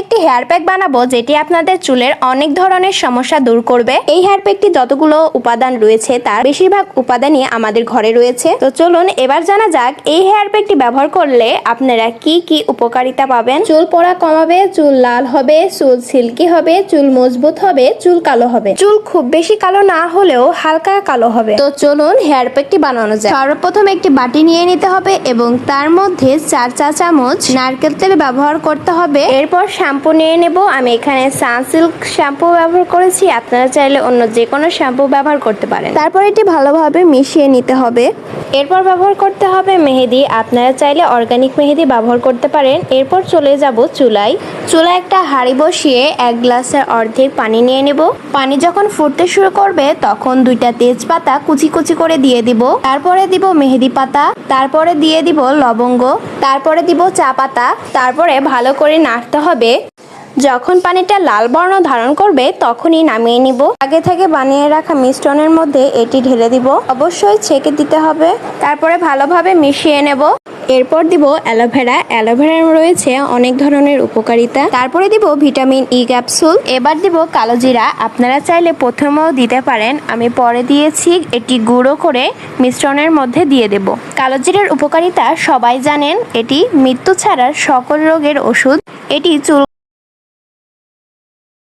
একটি hair pack বানাবো যেটি আপনাদের চুলের অনেক ধরনের সমস্যা দূর করবে। এই হেয়ার প্যাকটি যতগুলো উপাদান রয়েছে, তার বেশিরভাগ উপাদানই আমাদের ঘরে রয়েছে। তো চলুন এবার জানা যাক, এই হেয়ার প্যাকটি ব্যবহার করলে আপনারা কি কি উপকারিতা পাবেন? চুল পড়া কমাবে, চুল লাল হবে, চুল সিল্কি হবে, চুল মজবুত হবে, চুল কালো হবে। চুল খুব বেশি কালো না হলেও হালকা কালো হবে। তো চলুন হেয়ার প্যাকটি বানানো যায় সর্বপ্রথম একটি বাটি নিয়ে নিতে হবে এবং তার মধ্যে চার চা চামচ নারকেল তেল ব্যবহার করতে হবে। এরপর শ্যাম্পু নিয়ে নেব। আমি এখানে সানসিল্ক শ্যাম্পু ব্যবহার করেছি। আপনারা চাইলে অন্য যে কোনো শ্যাম্পু ব্যবহার করতে পারেন। তারপর এটি ভালোভাবে মিশিয়ে নিতে হবে। এরপর ব্যবহার করতে হবে মেহেদি। আপনারা চাইলে অর্গানিক মেহেদি ব্যবহার করতে পারেন। এরপর চলে যাব চুলায়। চুলায় একটা হাঁড়ি বসিয়ে এক গ্লাসের অর্ধেক পানি নিয়ে নেব। পানি যখন ফুটতে শুরু করবে তখন দুইটা তেজপাতা কুচি কুচি করে দিয়ে দিব। তারপরে দিব মেহেদি পাতা। তারপরে দিয়ে দিব লবঙ্গ। তারপরে দিব চা পাতা। তারপরে ভালো করে নাড়তে হবে। যখন পানিটা লাল বর্ণ ধারণ করবে, তখনই নামিয়ে নিব। আগে থেকে বানিয়ে রাখা মিশ্রণের মধ্যে এটি ঢেলে দিব। অবশ্যই ছেঁকে দিতে হবে। তারপরে ভালোভাবে মিশিয়ে নেব। এরপর দিব অ্যালোভেরা। অ্যালোভেরার রয়েছে অনেক ধরনের উপকারিতা। তারপরে দিব ভিটামিন ই ক্যাপসুল। এবার দিব কালো জিরা। আপনারা চাইলে প্রথমেও দিতে পারেন। আমি পরে দিয়েছি, এটি গুঁড়ো করে মিশ্রণের মধ্যে দিয়ে দেব। কালো জিরার উপকারিতা সবাই জানেন, এটি মৃত্যু ছাড়ার সকল রোগের ওষুধ। এটি চুল